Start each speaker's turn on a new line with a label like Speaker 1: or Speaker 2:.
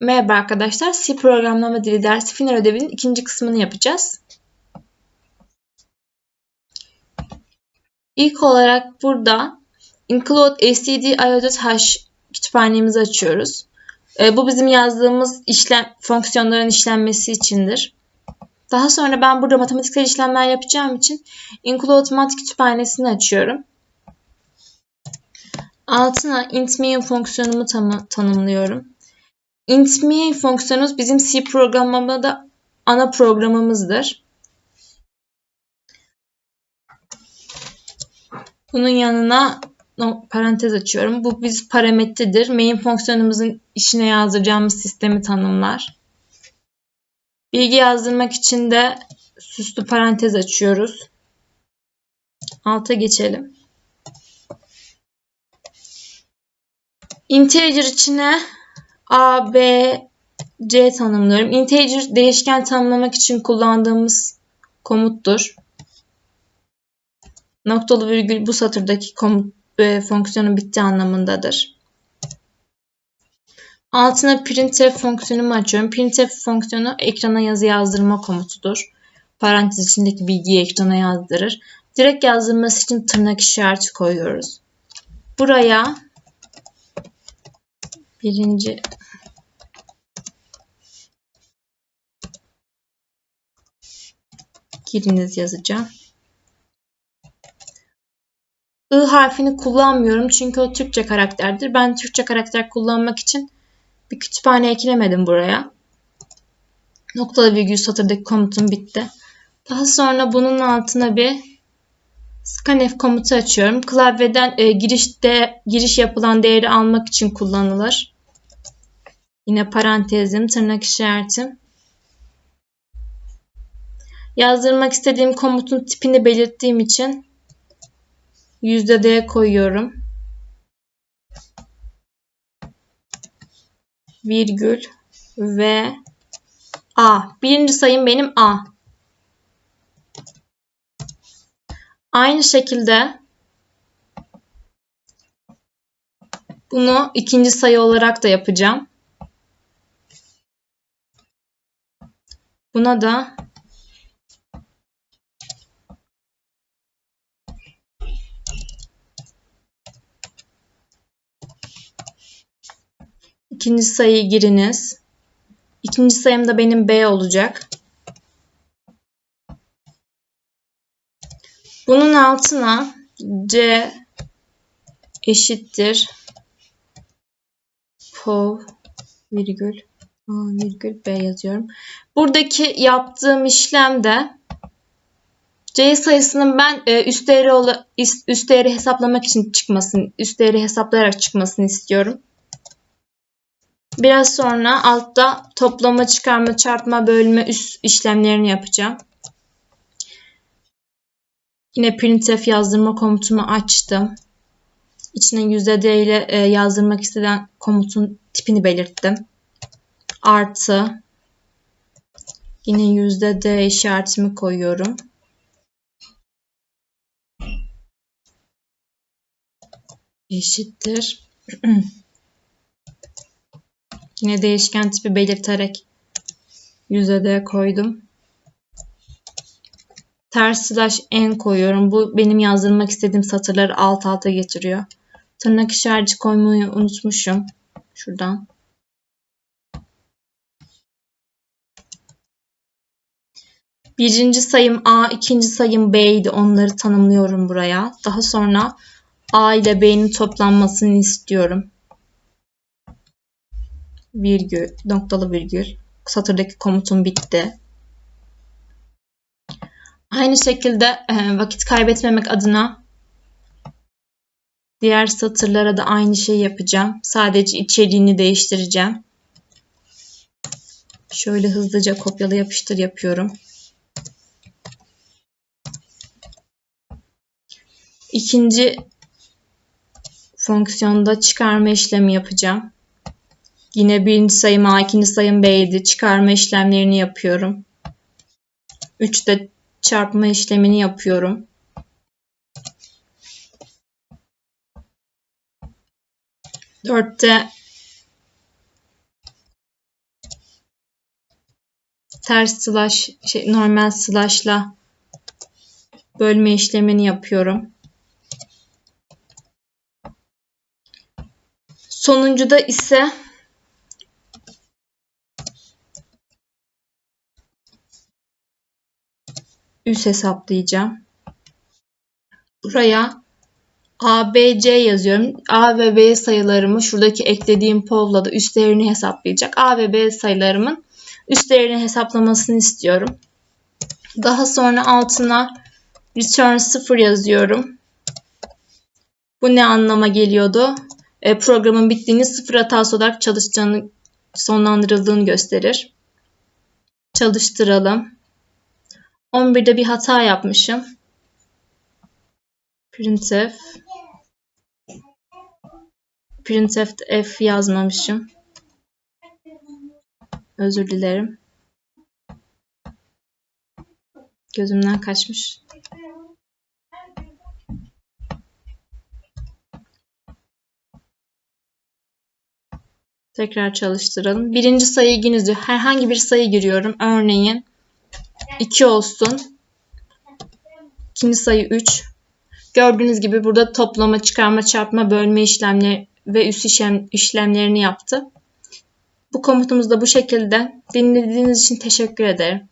Speaker 1: Merhaba arkadaşlar. C programlama dili dersi final ödevinin ikinci kısmını yapacağız. İlk olarak burada include stdio.h kütüphanemizi açıyoruz. E, bu bizim yazdığımız işlem fonksiyonların işlenmesi içindir. Daha sonra ben burada matematiksel işlemler yapacağım için include mat kütüphanesini açıyorum. Altına int main fonksiyonumu tanımlıyorum. İnt main fonksiyonumuz bizim C programlamada ana programımızdır. Bunun yanına parantez açıyorum. Bu biz parametredir. Main fonksiyonumuzun içine yazdıracağımız sistemi tanımlar. Bilgi yazdırmak için de süslü parantez açıyoruz. Alta geçelim. Integer içine A, B, C tanımlıyorum. Integer değişken tanımlamak için kullandığımız komuttur. Noktalı virgül bu satırdaki komut e, fonksiyonun bitti anlamındadır. Altına printf fonksiyonumu açıyorum. Printf fonksiyonu ekrana yazı yazdırma komutudur. Parantez içindeki bilgiyi ekrana yazdırır. Direkt yazdırması için tırnak işareti koyuyoruz. Buraya birinci giriniz yazacağım. I harfini kullanmıyorum çünkü o Türkçe karakterdir. Ben Türkçe karakter kullanmak için bir kütüphane eklemedim buraya. Noktalı virgül satırdaki komutum bitti. Daha sonra bunun altına bir scanf komutu açıyorum. Klavyeden e, girişte giriş yapılan değeri almak için kullanılır. Yine parantezim, tırnak işaretim. Yazdırmak istediğim komutun tipini belirttiğim için %D koyuyorum. Virgül ve A. Birinci sayım benim A. Aynı şekilde bunu ikinci sayı olarak da yapacağım. Buna da ikinci sayıyı giriniz. İkinci sayım da benim B olacak. Bunun altına C eşittir pov virgül A virgül B yazıyorum. Buradaki yaptığım işlemde C sayısının ben e, üst değeri üst değeri hesaplamak için çıkmasını, üst değeri hesaplayarak çıkmasını istiyorum. Biraz sonra altta toplama, çıkarma, çarpma, bölme, üst işlemlerini yapacağım. Yine printf yazdırma komutumu açtım. İçine %d ile e, yazdırmak istenen komutun tipini belirttim. Artı yine %d işaretimi koyuyorum. Eşittir. yine değişken tipi belirterek %d koydum ters slash n koyuyorum. Bu benim yazdırmak istediğim satırları alt alta getiriyor. Tırnak işareti koymayı unutmuşum. Şuradan. Birinci sayım A, ikinci sayım B idi. Onları tanımlıyorum buraya. Daha sonra A ile B'nin toplanmasını istiyorum. Virgül, noktalı virgül. Satırdaki komutum bitti. Aynı şekilde e, vakit kaybetmemek adına diğer satırlara da aynı şeyi yapacağım. Sadece içeriğini değiştireceğim. Şöyle hızlıca kopyala yapıştır yapıyorum. İkinci fonksiyonda çıkarma işlemi yapacağım. Yine birinci sayım A, ikinci sayım B'ydi. Çıkarma işlemlerini yapıyorum. 3'te çarpma işlemini yapıyorum. Dörtte ters slash şey, normal slash'la bölme işlemini yapıyorum. Sonuncuda ise üs hesaplayacağım. Buraya A, B, C yazıyorum. A ve B sayılarımı şuradaki eklediğim pol'la da üstlerini hesaplayacak. A ve B sayılarımın üstlerini hesaplamasını istiyorum. Daha sonra altına return 0 yazıyorum. Bu ne anlama geliyordu? E, programın bittiğini sıfır hatası olarak çalışacağını sonlandırıldığını gösterir. Çalıştıralım. 11'de bir hata yapmışım. Printf printf f yazmamışım. Özür dilerim. Gözümden kaçmış. Tekrar çalıştıralım. Birinci sayıyı yine herhangi bir sayı giriyorum. Örneğin 2 olsun. İkinci sayı 3. Gördüğünüz gibi burada toplama, çıkarma, çarpma, bölme işlemleri ve üst işlem, işlemlerini yaptı. Bu komutumuz da bu şekilde. Dinlediğiniz için teşekkür ederim.